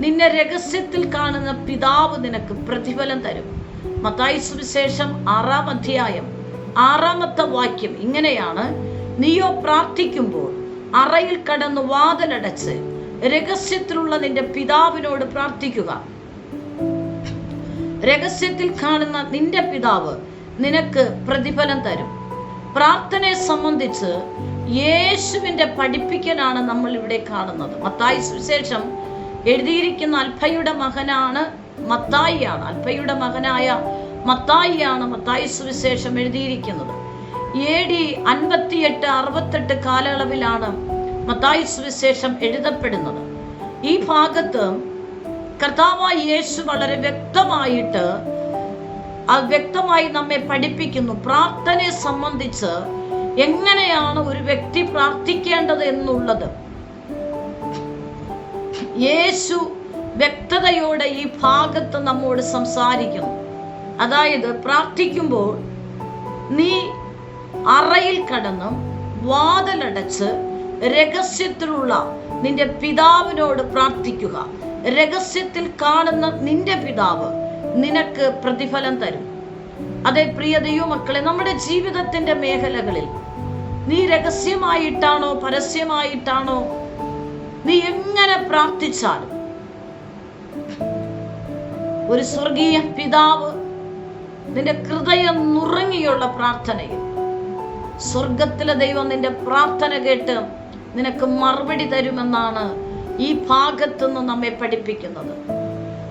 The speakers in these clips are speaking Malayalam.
നിന്നെ രഹസ്യത്തിൽ കാണുന്ന പിതാവ് നിനക്ക് പ്രതിഫലം തരും. മത്തായി സുവിശേഷം ആറാം അധ്യായം ആറാമത്തെ വാക്യം ഇങ്ങനെയാണ്. നീയോ പ്രാർത്ഥിക്കുമ്പോൾ അറയിൽ കടന്ന് വാതിലടച്ച് രഹസ്യത്തിലുള്ള നിന്റെ പിതാവിനോട് പ്രാർത്ഥിക്കുക. രഹസ്യത്തിൽ കാണുന്ന നിന്റെ പിതാവ് നിനക്ക് പ്രതിഫലം തരും. പ്രാർത്ഥനയെ സംബന്ധിച്ച് യേശുവിന്റെ പഠിപ്പിക്കലാണ് നമ്മൾ ഇവിടെ കാണുന്നത്. മത്തായി സുവിശേഷം എഴുതിയിരിക്കുന്ന അൽഫയുടെ മകനാണ് മത്തായിയാണ്. അൽഫയുടെ മകനായ മത്തായിയാണ് മത്തായി സുവിശേഷം എഴുതിയിരിക്കുന്നത്. എ ഡി അൻപത്തിയെട്ട് അറുപത്തെട്ട് കാലയളവിലാണ് മത്തായി സുവിശേഷം എഴുതപ്പെടുന്നത്. ഈ ഭാഗത്ത് കർത്താവായ യേശു വളരെ വ്യക്തമായിട്ട് വ്യക്തമായി നമ്മെ പഠിപ്പിക്കുന്നു. പ്രാർത്ഥനയെ സംബന്ധിച്ച് എങ്ങനെയാണ് ഒരു വ്യക്തി പ്രാർത്ഥിക്കേണ്ടത് എന്നുള്ളത്. യേശു വ്യക്തതയോടെ ഈ ഭാഗത്ത് നമ്മോട് സംസാരിക്കുന്നു. അതായത് പ്രാർത്ഥിക്കുമ്പോൾ നീ അറയിൽ കടന്നും വാതിലടച്ച് രഹസ്യത്തിലുള്ള നിന്റെ പിതാവിനോട് പ്രാർത്ഥിക്കുക. രഹസ്യത്തിൽ കാണുന്ന നിന്റെ പിതാവ് നിനക്ക് പ്രതിഫലം തരും. അതെ പ്രിയ ദൈവമക്കളെ നമ്മുടെ ജീവിതത്തിന്റെ മേഖലകളിൽ നീ രഹസ്യമായിട്ടാണോ പരസ്യമായിട്ടാണോ നീ എങ്ങനെ പ്രാർത്ഥിച്ചാലും. ഒരു സ്വർഗീയ പിതാവ് നിന്റെ ഹൃദയം നുറങ്ങിയുള്ള പ്രാർത്ഥനയിൽ സ്വർഗത്തിലെ ദൈവം നിന്റെ പ്രാർത്ഥന കേട്ട് നിനക്ക് മറുപടി തരുമെന്നാണ് ഈ ഭാഗത്തു നിന്ന് നമ്മെ പഠിപ്പിക്കുന്നത്.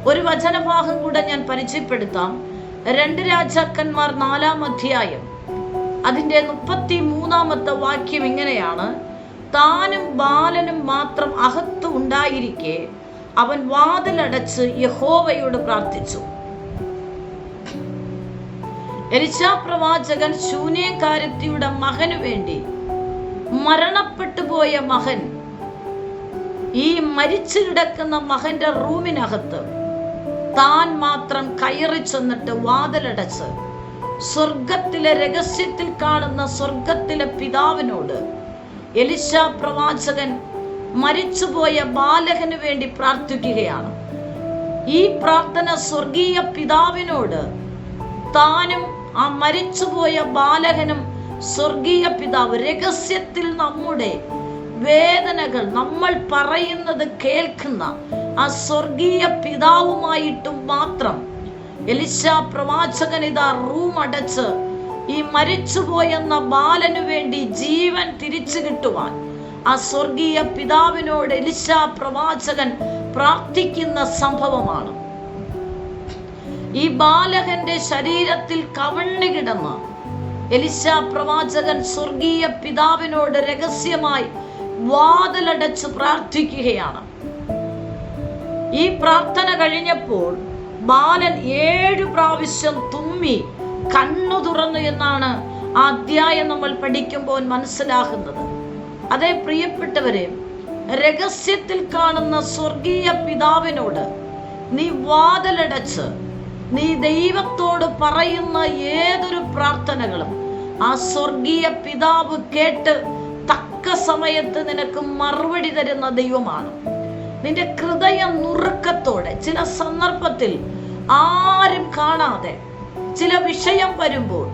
ഒരു വചനഭാഗം കൂടെ ഞാൻ പരിചയപ്പെടുത്താം. രണ്ട് രാജാക്കന്മാർ നാലാം അധ്യായം അതിന്റെ മുപ്പത്തി മൂന്നാമത്തെ വാക്യം ഇങ്ങനെയാണ്. താനും ബാലനും മാത്രം അകത്ത് ഉണ്ടായിരിക്കെ അവൻ വാതിലടച്ച് യഹോവയോട് പ്രാർത്ഥിച്ചു. എലിശാ പ്രവാചകൻ ശൂന്യകാരത്തിയുടെ മകന് വേണ്ടി മരണപ്പെട്ടു പോയ മകൻ ഈ മരിച്ചു കിടക്കുന്ന മകന്റെ റൂമിനകത്ത് താൻ മാത്രം കയറി ചെന്നിട്ട് വാതിലടച്ച് സ്വർഗത്തിലെ രഹസ്യത്തിൽ കാണുന്ന സ്വർഗത്തിലെ പിതാവിനോട് എലിശ പ്രവാചകൻ മരിച്ചുപോയ ബാലകന് വേണ്ടി പ്രാർത്ഥിക്കുകയാണ്. ഈ പ്രാർത്ഥന സ്വർഗീയ പിതാവിനോട് താനും ആ മരിച്ചുപോയ ബാലകനും സ്വർഗീയ പിതാവ് രഹസ്യത്തിൽ നമ്മുടെ വേദനകൾ നമ്മൾ പറയുന്നത് കേൾക്കുന്ന ആ സ്വർഗീയ പിതാവുമായിട്ടും മാത്രം എലിശ പ്രവാചകൻ ഇതാ റൂം അടച്ച് ഈ മരിച്ചുപോയെന്ന ബാലനു വേണ്ടി ജീവൻ തിരിച്ചു കിട്ടുവാൻ ആ സ്വർഗീയ പിതാവിനോട് എലിശ പ്രവാചകൻ പ്രാർത്ഥിക്കുന്ന സംഭവമാണ്. ഈ ബാലകന്റെ ശരീരത്തിൽ കവണ്ണു കിടന്ന് എലിശ പ്രവാചകൻ സ്വർഗീയ പിതാവിനോട് രഹസ്യമായി വാതിലടച്ച് പ്രാർത്ഥിക്കുകയാണ്. ഈ പ്രാർത്ഥന കഴിഞ്ഞപ്പോൾ ബാലൻ ഏഴു പ്രാവശ്യം തുമ്മി കണ്ണു തുറന്നു എന്നാണ് ആ അധ്യായം നമ്മൾ പഠിക്കുമ്പോൾ മനസ്സിലാകുന്നത്. അതേ പ്രിയപ്പെട്ടവരെ രഹസ്യത്തിൽ കാണുന്ന സ്വർഗീയ പിതാവിനോട് നീ വാതിലടച്ച് നീ ദൈവത്തോട് പറയുന്ന ഏതൊരു പ്രാർത്ഥനകളും ആ സ്വർഗീയ പിതാവ് കേട്ട് തക്ക സമയത്ത് നിനക്ക് മറുപടി തരുന്ന ദൈവമാണ്. നിന്റെ ഹൃദയ നുറുക്കത്തോടെ ചില സന്ദർഭത്തിൽ ആരും കാണാതെ ചില വിഷയം വരുമ്പോൾ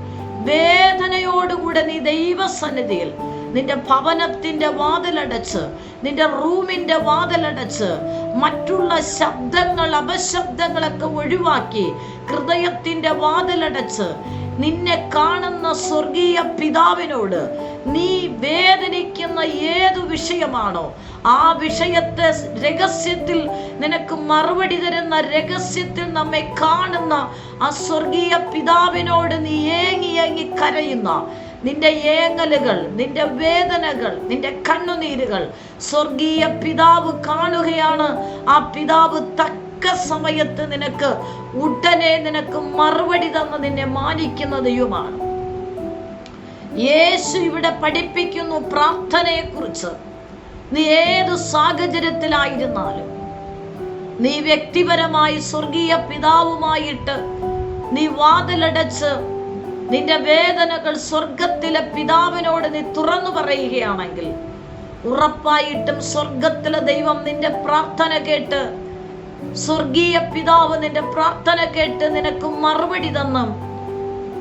വേദനയോടുകൂടെ നീ ദൈവസന്നിധിയിൽ നിന്റെ ഭവനത്തിന്റെ വാതിലടച്ച് നിന്റെ റൂമിന്റെ വാതിലടച്ച് മറ്റുള്ള ശബ്ദങ്ങൾ അപശബ്ദങ്ങളൊക്കെ ഒഴിവാക്കി ഹൃദയത്തിന്റെ വാതിലടച്ച് നിന്നെ കാണുന്ന സ്വർഗീയ പിതാവിനോട് നീ വേദനിക്കുന്ന ഏതു വിഷയമാണോ ആ വിഷയത്തെ രഹസ്യത്തിൽ നിനക്ക് മറുപടി തരുന്ന രഹസ്യത്തിൽ നമ്മെ കാണുന്ന ആ സ്വർഗീയ പിതാവിനോട് നീ ഏങ്ങി ഏങ്ങി കരയുന്ന നിന്റെ ഏങ്ങലുകൾ നിന്റെ വേദനകൾ നിന്റെ കണ്ണുനീരുകൾ സ്വർഗീയ പിതാവ് കാണുകയാണ്. ആ പിതാവ് തക്ക സമയത്ത് നിനക്ക് ഉടനെ നിനക്ക് മറുപടി തന്ന് നിന്നെ മാനിക്കുന്ന ദൈവമാണ് യേശു ഇവിടെ പഠിപ്പിക്കുന്നു പ്രാർത്ഥനയെ കുറിച്ച് നീ ഏത് സാഹചര്യത്തിലായിരുന്നാലും നീ വ്യക്തിപരമായി സ്വർഗീയ പിതാവുമായിട്ട് നീ വാതിലടച്ച് നിന്റെ വേദനകൾ സ്വർഗത്തിലെ പിതാവിനോട് നീ തുറന്നു പറയുകയാണെങ്കിൽ ഉറപ്പായിട്ടും സ്വർഗത്തിലെ ദൈവം നിന്റെ പ്രാർത്ഥന കേട്ട് സ്വർഗീയ പിതാവ് നിന്റെ പ്രാർത്ഥന കേട്ട് നിനക്ക് മറുപടി തന്നും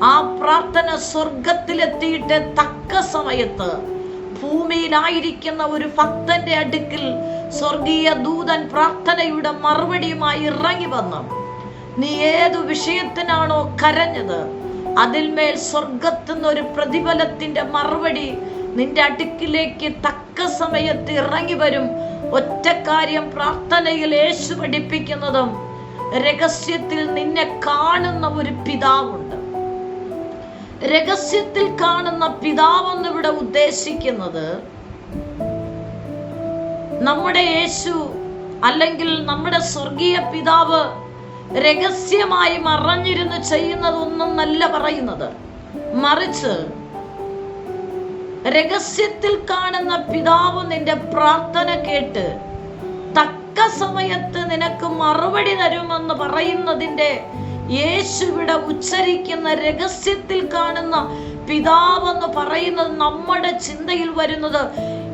ആ പ്രാർത്ഥന സ്വർഗത്തിലെത്തിയിട്ട് തക്ക സമയത്ത് ഭൂമിയിലായിരിക്കുന്ന ഒരു ഭക്തന്റെ അടുക്കിൽ സ്വർഗീയ ദൂതൻ പ്രാർത്ഥനയുടെ മറുപടിയുമായി ഇറങ്ങി വന്നു. നീ ഏതു വിഷയത്തിനാണോ കരഞ്ഞത് അതിന്മേൽ സ്വർഗത്തുനിന്ന് ഒരു പ്രതിഫലത്തിന്റെ മറുപടി നിന്റെ അടുക്കിലേക്ക് തക്ക സമയത്ത് ഇറങ്ങി വരും. ഒറ്റ കാര്യം പ്രാർത്ഥനയിൽ യേശു പഠിപ്പിക്കുന്നതും രഹസ്യത്തിൽ നിന്നെ കാണുന്ന ഒരു പിതാവുണ്ട്. രഹസ്യത്തിൽ കാണുന്ന പിതാവെന്ന് ഇവിടെ ഉദ്ദേശിക്കുന്നത് നമ്മുടെ യേശു അല്ലെങ്കിൽ നമ്മുടെ സ്വർഗീയ പിതാവ് രഹസ്യമായി മറഞ്ഞിരുന്ന് ചെയ്യുന്നതൊന്നും നല്ല പറയുന്നത്. മറിച്ച് രഹസ്യത്തിൽ കാണുന്ന പിതാവ് നിന്റെ പ്രാർത്ഥന കേട്ട് തക്ക സമയത്ത് നിനക്ക് മറുപടി തരുമെന്ന് പറയുന്നതിന്റെ യേശു ഇവിടെ ഉച്ചരിക്കുന്ന രഹസ്യത്തിൽ കാണുന്ന പിതാവെന്ന് പറയുന്നത് നമ്മുടെ ചിന്തയിൽ വരുന്നത്.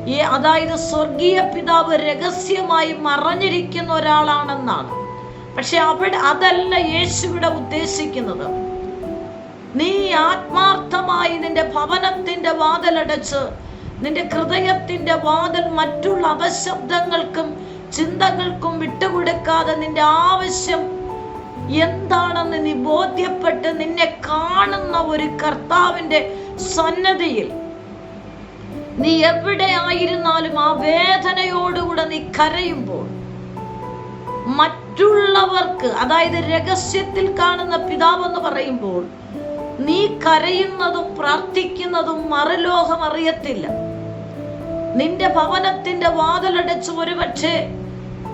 ഈ- അതായത് സ്വർഗീയ പിതാവ് രഹസ്യമായി മറഞ്ഞിരിക്കുന്ന ഒരാളാണെന്നാണ്. പക്ഷെ അവിടെ അതല്ല യേശുവിടെ ഉദ്ദേശിക്കുന്നത്. നീ ആത്മാർത്ഥമായി നിന്റെ ഭവനത്തിന്റെ വാതിലടച്ച് നിന്റെ ഹൃദയത്തിന്റെ വാതിൽ മറ്റുള്ള അപശബ്ദങ്ങൾക്കും ചിന്തകൾക്കും വിട്ടുകൊടുക്കാതെ നിന്റെ ആവശ്യം എന്താണെന്ന് നീ ബോധ്യപ്പെട്ട് നിന്നെ കാണുന്ന ഒരു കർത്താവിന്റെ സന്നദ്ധയിൽ നീ എവിടെ ആയിരുന്നാലും ആ വേദനയോടുകൂടെ നീ കരയുമ്പോൾ മറ്റുള്ളവർക്ക് അതായത് രഹസ്യത്തിൽ കാണുന്ന പിതാവെന്ന് പറയുമ്പോൾ നീ കരയുന്നതും പ്രാർത്ഥിക്കുന്നതും മറുലോകം അറിയത്തില്ല. നിന്റെ ഭവനത്തിന്റെ വാതിലടച്ച് ഒരുപക്ഷെ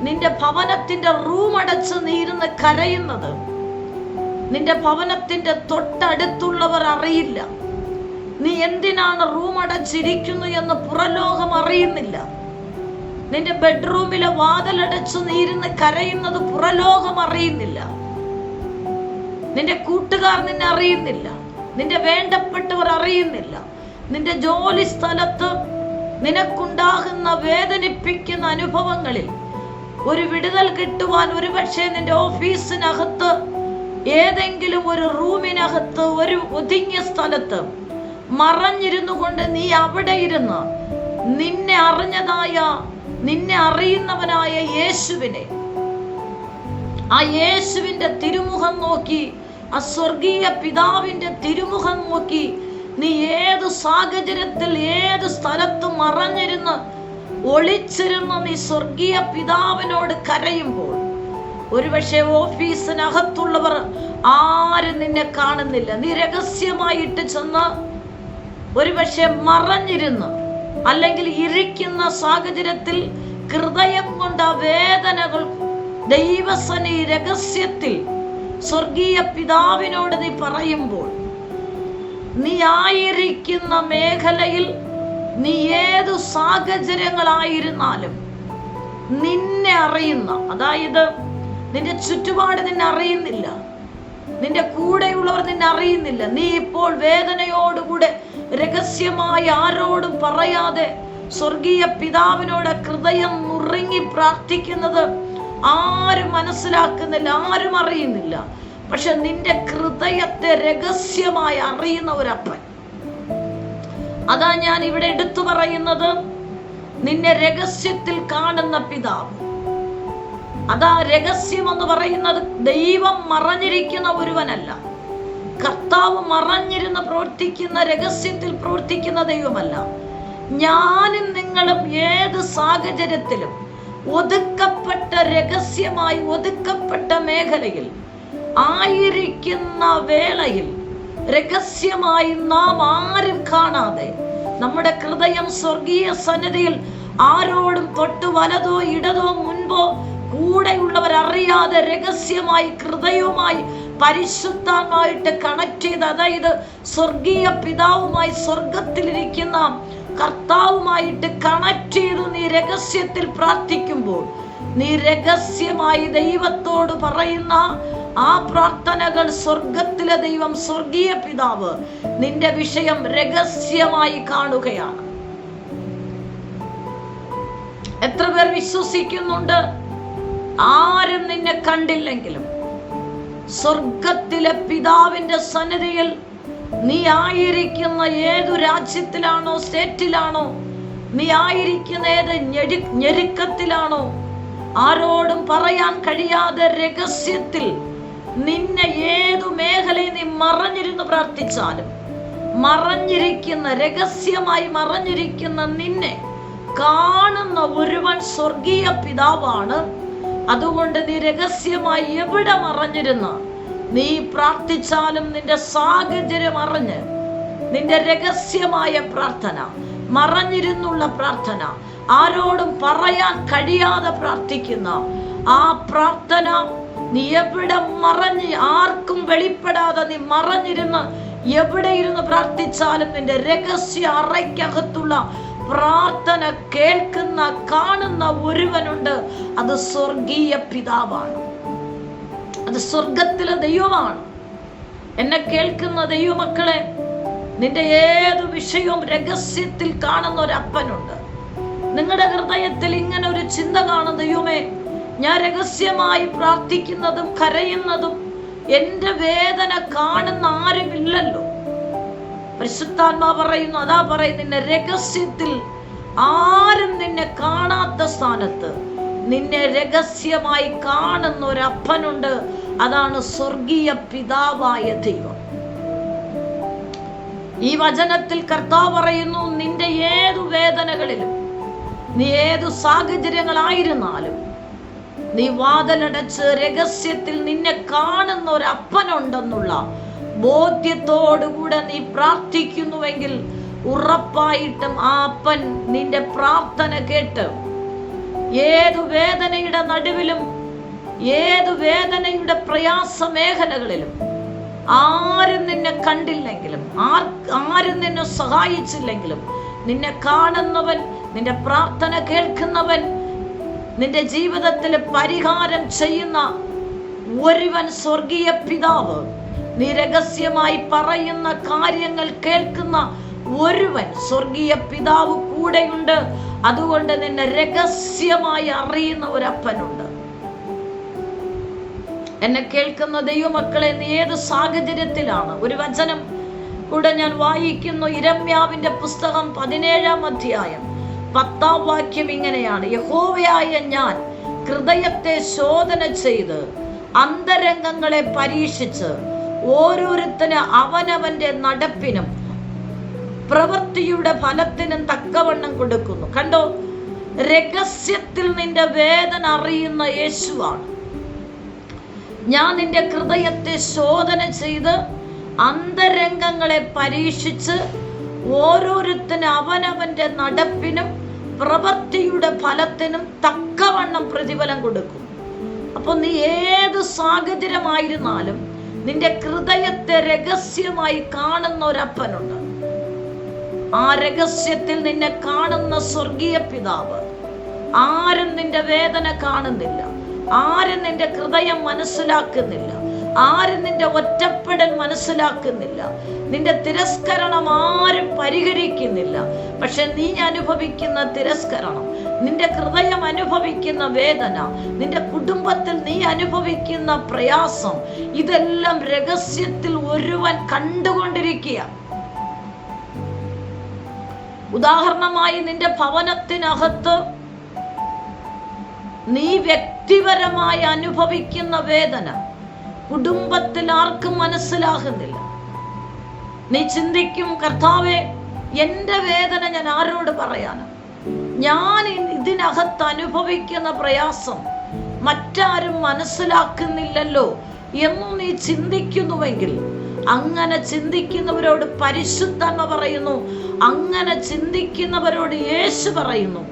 നിന്റെ ഭവനത്തിന്റെ റൂം അടച്ച് നീ ഇരുന്ന് കരയുന്നത്. നിന്റെ ഭവനത്തിന്റെ തൊട്ടടുത്തുള്ളവർ അറിയില്ല. നീ എന്തിനാണ് റൂം അടച്ചിരിക്കുന്നു എന്ന് പുറലോകം അറിയുന്നില്ല. നിന്റെ ബെഡ്റൂമിലെ വാതിലടച്ച് നീ ഇരുന്ന് കരയുന്നത് പുറലോകം അറിയുന്നില്ല. നിന്റെ കൂട്ടുകാർ നിന്നെ അറിയുന്നില്ല. നിന്റെ വേണ്ടപ്പെട്ടവർ അറിയുന്നില്ല. നിന്റെ ജോലി സ്ഥലത്ത് നിനക്കുണ്ടാകുന്ന വേദനിപ്പിക്കുന്ന അനുഭവങ്ങളിൽ ഒരു വിടുതൽ കിട്ടുവാൻ ഒരു പക്ഷേ നിന്റെ ഓഫീസിനകത്ത് ഏതെങ്കിലും ഒരു റൂമിനകത്ത് ഒരു ഒതുങ്ങിയ സ്ഥലത്ത് മറഞ്ഞിരുന്നു കൊണ്ട് നീ അവിടെ ഇരുന്ന് നിന്നെ അറിഞ്ഞതായ നിന്നെ അറിയുന്നവനായ യേശുവിനെ ആ യേശുവിന്റെ തിരുമുഖം നോക്കി ആ സ്വർഗീയ പിതാവിന്റെ തിരുമുഖം നോക്കി നീ ഏത് സാഹചര്യത്തിൽ ഏത് സ്ഥലത്ത് മറഞ്ഞിരുന്ന് ഒളിച്ചിരുന്ന് നീ സ്വർഗീയ പിതാവിനോട് കരയുമ്പോൾ ഒരുപക്ഷെ ഓഫീസിനകത്തുള്ളവർ ആരും നിന്നെ കാണുന്നില്ല. നീ രഹസ്യമായിട്ട് ചെന്ന് ഒരുപക്ഷെ മറഞ്ഞിരുന്ന് അല്ലെങ്കിൽ ഇരിക്കുന്ന സാഹചര്യത്തിൽ ഹൃദയം കൊണ്ട് വേദനകൾ ദൈവസനി രഹസ്യത്തിൽ സ്വർഗീയ പിതാവിനോട് നീ പറയുമ്പോൾ നീ ആയിരിക്കുന്ന മേഖലയിൽ നീ ഏത് സാഹചര്യങ്ങളായിരുന്നാലും നിന്നെ അറിയുന്ന അതായത് നിന്റെ ചുറ്റുപാട് നിന്നെ അറിയുന്നില്ല നിന്റെ കൂടെയുള്ളവർ നിന്നെ അറിയുന്നില്ല നീ ഇപ്പോൾ വേദനയോടുകൂടെ രഹസ്യമായി ആരോടും പറയാതെ സ്വർഗീയ പിതാവിനോട് ഹൃദയം നുറുങ്ങി പ്രാർത്ഥിക്കുന്നത് ആരും മനസ്സിലാക്കുന്നില്ല ആരും അറിയുന്നില്ല. പക്ഷെ നിന്റെ ഹൃദയത്തെ രഹസ്യമായി അറിയുന്ന ഒരപ്പൻ അതാ ഞാൻ ഇവിടെ എടുത്തു പറയുന്നത്. നിന്നെ രഹസ്യത്തിൽ കാണുന്ന പിതാവ്. അതാ രഹസ്യം എന്ന് പറയുന്നത് ദൈവം മറഞ്ഞിരിക്കുന്ന ഒരുവനല്ല. കർത്താവ് മറഞ്ഞിരുന്ന് പ്രവർത്തിക്കുന്ന രഹസ്യത്തിൽ പ്രവർത്തിക്കുന്ന ദൈവമല്ല. ഞാനും നിങ്ങളും ഏത് സാഹചര്യത്തിലും ഒതുക്കപ്പെട്ട രഹസ്യമായി ഒതുക്കപ്പെട്ട മേഖലയിൽ ആയിരിക്കുന്ന വേളയിൽ രഹസ്യമായി നാം ആരും കാണാതെ നമ്മുടെ ഹൃദയം സ്വർഗീയ സന്നിധിയിൽ ആരോടും തൊട്ട് വലതോ ഇടതോ മുൻപോ കൂടെയുള്ളവർ അറിയാതെ രഹസ്യമായി ഹൃദയവുമായി പരിശുദ്ധമായിട്ട് കണക്ട് ചെയ്ത് അതായത് സ്വർഗീയ പിതാവുമായി സ്വർഗത്തിലിരിക്കുന്ന കർത്താവുമായിട്ട് കണക്ട് ചെയ്ത് നീ രഹസ്യത്തിൽ പ്രാർത്ഥിക്കുമ്പോൾ നീ രഹസ്യമായി ദൈവത്തോട് പറയുന്ന ആ പ്രാർത്ഥനകൾ സ്വർഗത്തിലെ ദൈവം സ്വർഗീയ പിതാവ് നിന്റെ വിഷയം രഹസ്യമായി കാണുകയാണ്. എത്ര പേർ വിശ്വസിക്കുന്നുണ്ട്? ആരും നിന്നെ കണ്ടില്ലെങ്കിലും സ്വർഗത്തിലെ പിതാവിന്റെ സന്നിധിയിൽ നീ ആയിരിക്കുന്ന ഏതു രാജ്യത്തിലാണോ സ്റ്റേറ്റിലാണോ നീ ആയിരിക്കുന്ന ഏത് ഞെരു ഞെരുക്കത്തിലാണോ ആരോടും പറയാൻ കഴിയാതെ രഹസ്യത്തിൽ നിന്നെ ഏതു മേഖലയിൽ നീ മറഞ്ഞിരുന്ന് പ്രാർത്ഥിച്ചാലും മറഞ്ഞിരിക്കുന്ന രഹസ്യമായി മറഞ്ഞിരിക്കുന്ന നിന്നെ കാണുന്ന ഒരുവൻ സ്വർഗീയ പിതാവാണ്. അതുകൊണ്ട് നീ രഹസ്യമായി എവിടെ മറഞ്ഞിരുന്ന? നീ പ്രാർത്ഥിച്ചാലും നിന്റെ സാഹചര്യം അറിഞ്ഞ് നിന്റെ രഹസ്യമായ പ്രാർത്ഥന മറഞ്ഞിരുന്നുള്ള പ്രാർത്ഥന ആരോടും പറയാൻ കഴിയാതെ പ്രാർത്ഥിക്കുന്ന ആ പ്രാർത്ഥന നീ എവിടെ മറഞ്ഞ് ആർക്കും വെളിപ്പെടാതെ നീ മറഞ്ഞിരുന്ന് എവിടെ ഇരുന്ന് പ്രാർത്ഥിച്ചാലും നിന്റെ രഹസ്യ അറയ്ക്കകത്തുള്ള പ്രാർത്ഥന കേൾക്കുന്ന കാണുന്ന ഒരുവനുണ്ട്. അത് സ്വർഗീയ പിതാവാണ്. അത് സ്വർഗത്തിലെ ദൈവമാണ്. എന്നെ കേൾക്കുന്ന ദൈവമക്കളെ നിന്റെ ഏത് വിഷയവും രഹസ്യത്തിൽ കാണുന്ന ഒരു അപ്പനുണ്ട്. നിങ്ങളുടെ ഹൃദയത്തിൽ ഇങ്ങനെ ഒരു ചിന്ത കാണുന്ന ദൈവമേ ഞാൻ രഹസ്യമായി പ്രാർത്ഥിക്കുന്നതും കരയുന്നതും എന്റെ വേദന കാണുന്ന ആരുമില്ലല്ലോ. പരിശുദ്ധാത്മാ പറയുന്നു അതാ പറയുന്നു രഹസ്യത്തിൽ ആരും നിന്നെ കാണാത്ത സ്ഥാനത്ത് നിന്നെ രഹസ്യമായി കാണുന്ന ഒരു അപ്പനുണ്ട്. അതാണ് സ്വർഗീയ പിതാവായ ദൈവം. ഈ വചനത്തിൽ കർത്താവ് പറയുന്നു നിന്റെ ഏതു വേദനകളിലും നീ ഏതു സാഹചര്യങ്ങളായിരുന്നാലും നീ വാതിലടച്ച് രഹസ്യത്തിൽ നിന്നെ കാണുന്ന ഒരു അപ്പനുണ്ടെന്നുള്ള ബോധ്യത്തോടുകൂടെ നീ പ്രാർത്ഥിക്കുന്നുവെങ്കിൽ ഉറപ്പായിട്ടും ആ അപ്പൻ നിന്റെ പ്രാർത്ഥന കേട്ട് ഏതു വേദനയുടെ നടുവിലും ഏതു വേദനയുടെ പ്രയാസ മേഖലകളിലും ആരും നിന്നെ കണ്ടില്ലെങ്കിലും ആർ ആരും നിന്നെ സഹായിച്ചില്ലെങ്കിലും നിന്നെ കാണുന്നവൻ നിന്റെ പ്രാർത്ഥന കേൾക്കുന്നവൻ നിന്റെ ജീവിതത്തിൽ പരിഹാരം ചെയ്യുന്ന ഒരുവൻ സ്വർഗീയ പിതാവ് നീ രഹസ്യമായി പറയുന്ന കാര്യങ്ങൾ കേൾക്കുന്ന ഒരുവൻ സ്വർഗീയ പിതാവ് കൂടെയുണ്ട്. അതുകൊണ്ട് നിന്നെ രഹസ്യമായി അറിയുന്ന ഒരപ്പനുണ്ട്. എന്നെ കേൾക്കുന്ന ദൈവമക്കളെ നീ ഏത് സാഹചര്യത്തിലാണ്? ഒരു വചനം കൂടെ ഞാൻ വായിക്കുന്നു. ഇരമ്യാവിന്റെ പുസ്തകം പതിനേഴാം അധ്യായം. പത്താം വാക്യം ഇങ്ങനെയാണ്. യഹോവയായ ഞാൻ ഹൃദയത്തെ ശോധന ചെയ്ത് അന്തരംഗങ്ങളെ പരീക്ഷിച്ച് ഓരോരുത്തന് അവനവന്റെ നടപ്പിനും പ്രവൃത്തിയുടെ ഫലത്തിനും തക്കവണ്ണം കൊടുക്കുന്നു. കണ്ടോ? രഹസ്യത്തിൽ നിന്റെ വേദന അറിയുന്ന യേശുവാണ്. ഞാൻ നിന്റെ ഹൃദയത്തെ ശോധന ചെയ്ത് അന്തരംഗങ്ങളെ പരീക്ഷിച്ച് ഓരോരുത്തന് അവനവന്റെ നടപ്പിനും പ്രവൃത്തിയുടെ ഫലത്തിനും തക്കവണ്ണം പ്രതിഫലം കൊടുക്കും. അപ്പോൾ നീ ഏത് സാഹചര്യമായിരുന്നാലും നിന്റെ ഹൃദയത്തെ രഹസ്യമായി കാണുന്ന ഒരപ്പനുണ്ട്. ആ രഹസ്യത്തിൽ നിന്നെ കാണുന്ന സ്വർഗീയ പിതാവ് ആരും നിന്റെ വേദന കാണുന്നില്ല. ആരും നിന്റെ ഹൃദയം മനസ്സിലാക്കുന്നില്ല. ആരും നിന്റെ ഒറ്റപ്പെടൽ മനസ്സിലാക്കുന്നില്ല. നിന്റെ തിരസ്കരണം ആരും പരിഹരിക്കുന്നില്ല. പക്ഷെ നീ അനുഭവിക്കുന്ന തിരസ്കരണം നിന്റെ ഹൃദയം അനുഭവിക്കുന്ന വേദന നിന്റെ കുടുംബത്തിൽ നീ അനുഭവിക്കുന്ന പ്രയാസം ഇതെല്ലാം രഹസ്യത്തിൽ ഒരുവൻ കണ്ടുകൊണ്ടിരിക്കുക. ഉദാഹരണമായി നിന്റെ ഭവനത്തിനകത്ത് നീ വ്യക്തിപരമായി അനുഭവിക്കുന്ന വേദന കുടുംബത്തിൽ ആർക്കും മനസ്സിലാകുന്നില്ല. നീ ചിന്തിക്കും കർത്താവെ എന്റെ വേദന ഞാൻ ആരോട് പറയാനാണ് ഞാൻ ഇതിനകത്ത് അനുഭവിക്കുന്ന പ്രയാസം മറ്റാരും മനസ്സിലാക്കുന്നില്ലല്ലോ എന്നു നീ ചിന്തിക്കുന്നുവെങ്കിൽ അങ്ങനെ ചിന്തിക്കുന്നവരോട് പരിശുദ്ധമ പറയുന്നു അങ്ങനെ ചിന്തിക്കുന്നവരോട് യേശു പറയുന്നു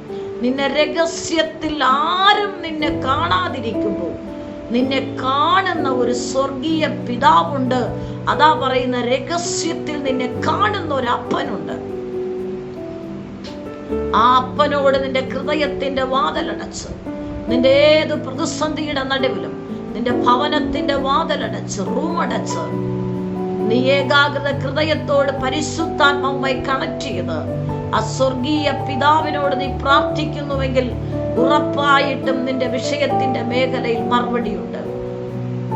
നിന്നെ രഹസ്യത്തിൽ ആരും നിന്നെ കാണാതിരിക്കുമ്പോൾ നിന്നെ കാണുന്ന ഒരു സ്വർഗീയ പിതാവുണ്ട്. അതാ പറയുന്ന രഹസ്യത്തിൽ നിന്നെ കാണുന്ന ഒരു അപ്പനുണ്ട്. ആ അപ്പനോട് നിന്റെ ഹൃദയത്തിന്റെ വാതിലടച്ച് നിന്റെ ഏത് പ്രതിസന്ധിയുടെ നടുവിലും നിന്റെ ഭവനത്തിന്റെ വാതിലടച്ച് റൂമടച്ച് നീ ഏകാഗ്രത ഹൃദയത്തോട് പരിശുദ്ധാത്മാവുമായി കണക്ട് ചെയ്ത് ആ സ്വർഗീയ പിതാവിനോട് നീ പ്രാർത്ഥിക്കുന്നുവെങ്കിൽ ഉറപ്പായിട്ടും നിന്റെ വിഷയത്തിന്റെ മേഖലയിൽ മറുപടിയുണ്ട്.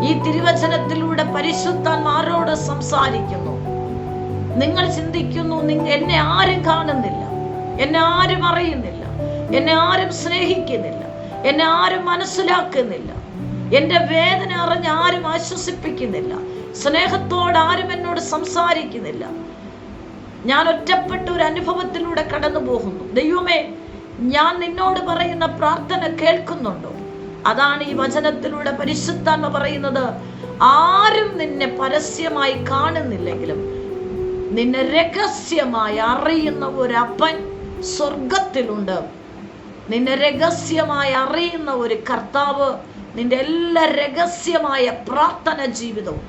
ഈ തിരുവചനത്തിലൂടെ പരിശുദ്ധന്മാരോട് സംസാരിക്കുന്നു. നിങ്ങൾ ചിന്തിക്കുന്നു "നിങ്ങ- എന്നെ ആരും കാണുന്നില്ല. എന്നെ ആരും അറിയുന്നില്ല. എന്നെ ആരും സ്നേഹിക്കുന്നില്ല. എന്നെ ആരും മനസ്സിലാക്കുന്നില്ല. എന്റെ വേദന അറിഞ്ഞ് ആരും ആശ്വസിപ്പിക്കുന്നില്ല. സ്നേഹത്തോട് ആരും എന്നോട് സംസാരിക്കുന്നില്ല. ഞാൻ ഒറ്റപ്പെട്ട ഒരു അനുഭവത്തിലൂടെ കടന്നു പോകുന്നു ദൈവമേ ഞാൻ നിന്നോട് പറയുന്ന പ്രാർത്ഥന കേൾക്കുന്നുണ്ടോ? അതാണ് ഈ വചനത്തിലൂടെ പരിശുദ്ധാത്മ പറയുന്നത്. ആരും നിന്നെ പരസ്യമായി കാണുന്നില്ലെങ്കിലും നിന്നെ രഹസ്യമായി അറിയുന്ന ഒരു അപ്പൻ സ്വർഗത്തിലുണ്ട് നിന്നെ രഹസ്യമായി അറിയുന്ന ഒരു കർത്താവ് നിന്റെ എല്ലാ രഹസ്യമായ പ്രാർത്ഥന ജീവിതവും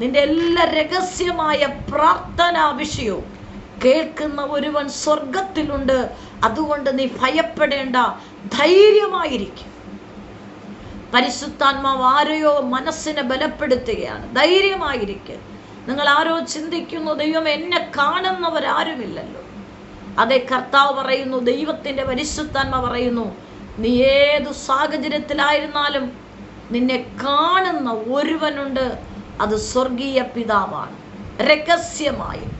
നിന്റെ എല്ലാ രഹസ്യമായ പ്രാർത്ഥനാ വിഷയവും കേൾക്കുന്ന ഒരുവൻ സ്വർഗത്തിലുണ്ട് അതുകൊണ്ട് നീ ഭയപ്പെടേണ്ട. ധൈര്യമായിരിക്കും. പരിശുദ്ധാത്മാവ് ആരെയോ മനസ്സിനെ ബലപ്പെടുത്തുകയാണ്. ധൈര്യമായിരിക്കും നിങ്ങൾ ആരോ ചിന്തിക്കുന്നു ദൈവം എന്നെ കാണുന്നവരാരുമില്ലല്ലോ. അതെ കർത്താവ് പറയുന്നു ദൈവത്തിന്റെ പരിശുദ്ധാത്മ പറയുന്നു നീ ഏതു സാഹചര്യത്തിലായിരുന്നാലും നിന്നെ കാണുന്ന ഒരുവനുണ്ട്. അത് സ്വർഗീയ പിതാവാണ്. രഹസ്യമായിട്ട്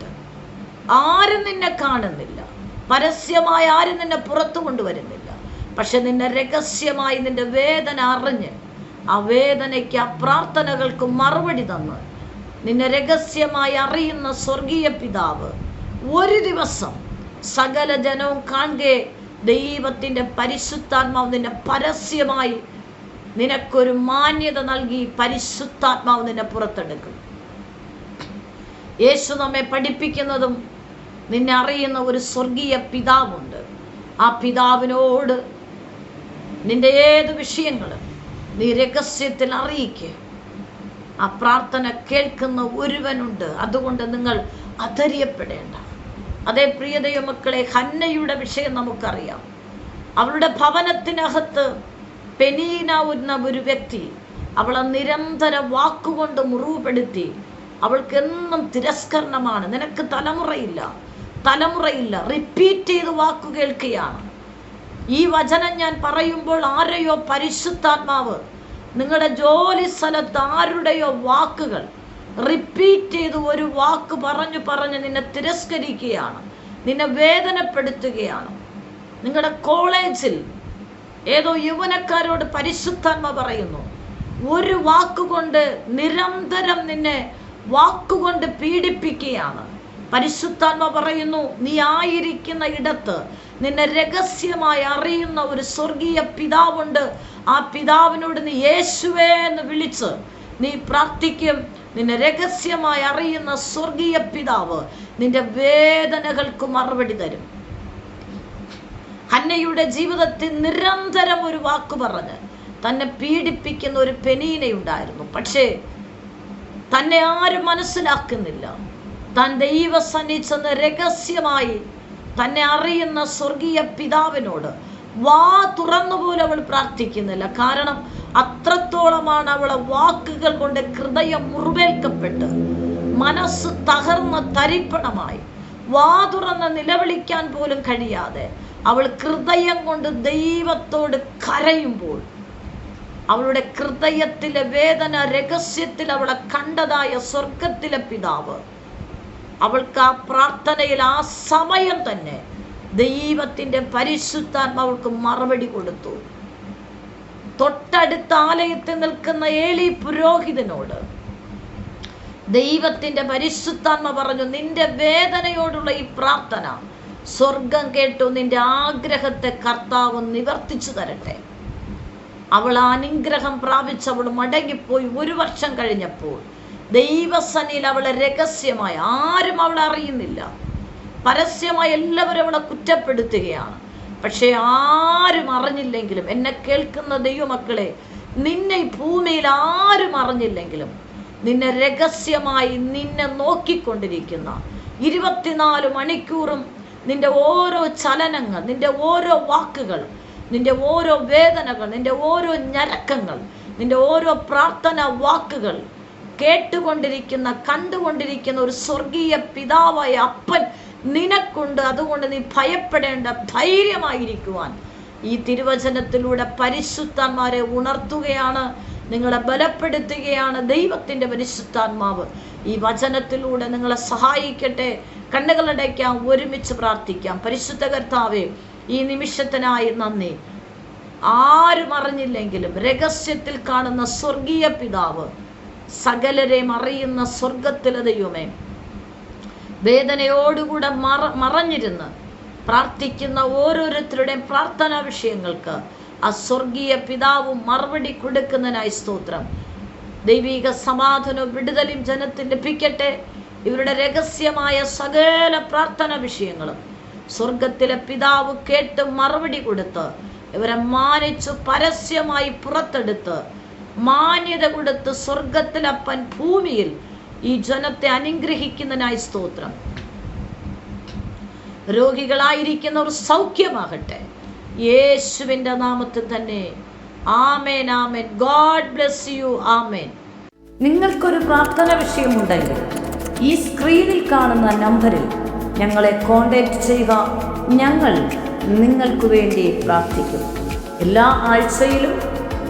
ആരും നിന്നെ കാണുന്നില്ല. പരസ്യമായി ആരും നിന്നെ പുറത്തു കൊണ്ടുവരുന്നില്ല. പക്ഷെ നിന്നെ രഹസ്യമായി നിന്റെ വേദന അറിഞ്ഞ് ആ വേദനയ്ക്ക് ആ പ്രാർത്ഥനകൾക്ക് മറുപടി തന്ന് നിന്നെ രഹസ്യമായി അറിയുന്ന സ്വർഗീയ പിതാവ് ഒരു ദിവസം സകല ജനവും കാണുകയെ ദൈവത്തിന്റെ പരിശുദ്ധാത്മാവ് നിന്നെ പരസ്യമായി നിനക്കൊരു മാന്യത നൽകി പരിശുദ്ധാത്മാവ് നിന്നെ പുറത്തെടുക്കും. യേശു നമ്മെ പഠിപ്പിക്കുന്നതും നിന്നെ അറിയുന്ന ഒരു സ്വർഗീയ പിതാവുണ്ട്. ആ പിതാവിനോട് നിന്റെ ഏത് വിഷയങ്ങളും നീ രഹസ്യത്തിൽ അറിയിക്കുക ആ പ്രാർത്ഥന കേൾക്കുന്ന ഒരുവനുണ്ട്. അതുകൊണ്ട് നിങ്ങൾ അധൈര്യപ്പെടേണ്ട. അതേ പ്രിയതയ മക്കളെ ഹന്നയുടെ വിഷയം നമുക്കറിയാം. അവളുടെ ഭവനത്തിനകത്ത് പെനീനാവുന്ന ഒരു വ്യക്തി അവളെ നിരന്തര വാക്കുകൊണ്ട് മുറിവുപെടുത്തി അവൾക്ക് എന്നും തിരസ്കരണമാണ്. നിനക്ക് തലമുറയില്ല. തലമുറയില്ല. റിപ്പീറ്റ് ചെയ്ത് വാക്കു കേൾക്കുകയാണ്. ഈ വചനം ഞാൻ പറയുമ്പോൾ ആരെയോ പരിശുദ്ധാത്മാവ് നിങ്ങളുടെ ജോലി സ്ഥലത്ത് ആരുടെയോ വാക്കുകൾ റിപ്പീറ്റ് ചെയ്ത് ഒരു വാക്ക് പറഞ്ഞു പറഞ്ഞ് നിന്നെ തിരസ്കരിക്കുകയാണ്. നിന്നെ വേദനപ്പെടുത്തുകയാണ്. നിങ്ങളുടെ കോളേജിൽ ഏതോ യുവനക്കാരോട് പരിശുദ്ധാത്മ പറയുന്നു ഒരു വാക്കുകൊണ്ട് നിരന്തരം നിന്നെ വാക്കുകൊണ്ട് പീഡിപ്പിക്കുകയാണ്. പരിശുദ്ധാത്മ പറയുന്നു നീ ആയിരിക്കുന്ന ഇടത്ത് നിന്നെ രഹസ്യമായി അറിയുന്ന ഒരു സ്വർഗീയ പിതാവുണ്ട്. ആ പിതാവിനോട് നീ യേശുവേ എന്ന് വിളിച്ച് നീ പ്രാർത്ഥിക്കും. നിന്നെ രഹസ്യമായി അറിയുന്ന സ്വർഗീയ പിതാവ് നിന്റെ വേദനകൾക്ക് മറുപടി തരും. ഹന്നയുടെ ജീവിതത്തിൽ നിരന്തരം ഒരു വാക്ക് പറഞ്ഞ് തന്നെ പീഡിപ്പിക്കുന്ന ഒരു പെനീനയുണ്ടായിരുന്നു. പക്ഷേ തന്നെ ആരും മനസ്സിലാക്കുന്നില്ല. താൻ ദൈവസന്നി ചെന്ന് രഹസ്യമായി തന്നെ അറിയുന്ന സ്വർഗീയ പിതാവിനോട് വാ തുറന്നുപോലും അവൾ പ്രാർത്ഥിക്കുന്നില്ല. കാരണം അത്രത്തോളമാണ് അവളെ വാക്കുകൾ കൊണ്ട് ഹൃദയം മുറിവേൽക്കപ്പെട്ട് മനസ്സ് തകർന്ന തരിപ്പണമായി. വാ തുറന്ന് നിലവിളിക്കാൻ പോലും കഴിയാതെ അവൾ ഹൃദയം കൊണ്ട് ദൈവത്തോട് കരയുമ്പോൾ അവളുടെ ഹൃദയത്തിലെ വേദന രഹസ്യത്തിൽ അവളെ കണ്ടതായ സ്വർഗത്തിലെ പിതാവ് അവൾക്ക് ആ പ്രാർത്ഥനയിൽ ആ സമയം തന്നെ ദൈവത്തിന്റെ പരിശുദ്ധാത്മ അവൾക്ക് മറുപടി കൊടുത്തു. തൊട്ടടുത്ത ആലയത്തിൽ നിൽക്കുന്ന ഏലി പുരോഹിതനോട് ദൈവത്തിന്റെ പരിശുദ്ധാത്മ പറഞ്ഞു നിന്റെ വേദനയോടുള്ള ഈ പ്രാർത്ഥന സ്വർഗം കേട്ടു നിന്റെ ആഗ്രഹത്തെ കർത്താവ് നിവർത്തിച്ചു തരട്ടെ. അവൾ അനുഗ്രഹം പ്രാപിച്ച് അവൾ മടങ്ങിപ്പോയി ഒരു വർഷം കഴിഞ്ഞപ്പോൾ ദൈവസനിൽ അവളെ രഹസ്യമായി ആരും അവളെ അറിയുന്നില്ല. പരസ്യമായി എല്ലാവരും അവളെ കുറ്റപ്പെടുത്തുകയാണ്. പക്ഷേ ആരും അറിഞ്ഞില്ലെങ്കിലും എന്നെ കേൾക്കുന്ന ദൈവമക്കളെ നിന്നെ ഈ ഭൂമിയിൽ ആരും അറിഞ്ഞില്ലെങ്കിലും നിന്നെ രഹസ്യമായി നിന്നെ നോക്കിക്കൊണ്ടിരിക്കുന്ന ഇരുപത്തിനാല് മണിക്കൂറും നിന്റെ ഓരോ ചലനങ്ങൾ നിന്റെ ഓരോ വാക്കുകൾ നിന്റെ ഓരോ വേദനകൾ നിന്റെ ഓരോ ഞരക്കങ്ങൾ നിന്റെ ഓരോ പ്രാർത്ഥന വാക്കുകൾ കേട്ടുകൊണ്ടിരിക്കുന്ന കണ്ടുകൊണ്ടിരിക്കുന്ന ഒരു സ്വർഗീയ പിതാവായ അപ്പൻ നിനക്കുണ്ട്. അതുകൊണ്ട് നീ ഭയപ്പെടേണ്ട ധൈര്യമായിരിക്കുവാൻ. ഈ തിരുവചനത്തിലൂടെ പരിശുദ്ധന്മാരെ ഉണർത്തുകയാണ് നിങ്ങളെ ബലപ്പെടുത്തുകയാണ് ദൈവത്തിന്റെ പരിശുദ്ധാത്മാവ്. ഈ വചനത്തിലൂടെ നിങ്ങളെ സഹായിക്കട്ടെ. കണ്ണുകളടയ്ക്കാം ഒരുമിച്ച് പ്രാർത്ഥിക്കാം. പരിശുദ്ധ കർത്താവെ ഈ നിമിഷത്തിനായി നന്ദി. ആരും അറിഞ്ഞില്ലെങ്കിലും രഹസ്യത്തിൽ കാണുന്ന സ്വർഗീയ പിതാവ് സകലരെയും അറിയുന്ന സ്വർഗത്തിലെ ദൈവമേ. വേദനയോടുകൂടെ മറ മറഞ്ഞിരുന്ന് പ്രാർത്ഥിക്കുന്ന ഓരോരുത്തരുടെയും പ്രാർത്ഥനാ വിഷയങ്ങൾക്ക് ആ സ്വർഗീയ പിതാവും മറുപടി കൊടുക്കുന്നതിനായി സ്തോത്രം. ദൈവിക സമാധാനവും വിടുതലും ജനത്തിന് ലഭിക്കട്ടെ. ഇവരുടെ രഹസ്യമായ സകല പ്രാർത്ഥന വിഷയങ്ങളും സ്വർഗത്തിലെ പിതാവ് കേട്ട് മറുപടി കൊടുത്ത് ഇവരെ മാനിച്ചു പരസ്യമായി പുറത്തെടുത്ത് മാന്യത കൊടുത്ത് സ്വർഗത്തിലപ്പൻ ഭൂമിയിൽ ഈ ജനത്തെ അനുഗ്രഹിക്കുന്നതിനായി സ്തോത്രം. രോഗികളായിരിക്കുന്നവർ സൗഖ്യമാകട്ടെ. യേശുവിന്റെ നാമത്തിൽ തന്നെ ആമേൻ ആമേൻ. God bless you. ആമേൻ. നിങ്ങൾക്കൊരു പ്രാർത്ഥന വിഷയമുണ്ടെങ്കിൽ ഈ സ്ക്രീനിൽ കാണുന്ന നമ്പറിൽ ഞങ്ങളെ കോൺടാക്റ്റ് ചെയ്യുക. ഞങ്ങൾ നിങ്ങൾക്ക് വേണ്ടി പ്രാർത്ഥിക്കും. എല്ലാ ആഴ്ചയിലും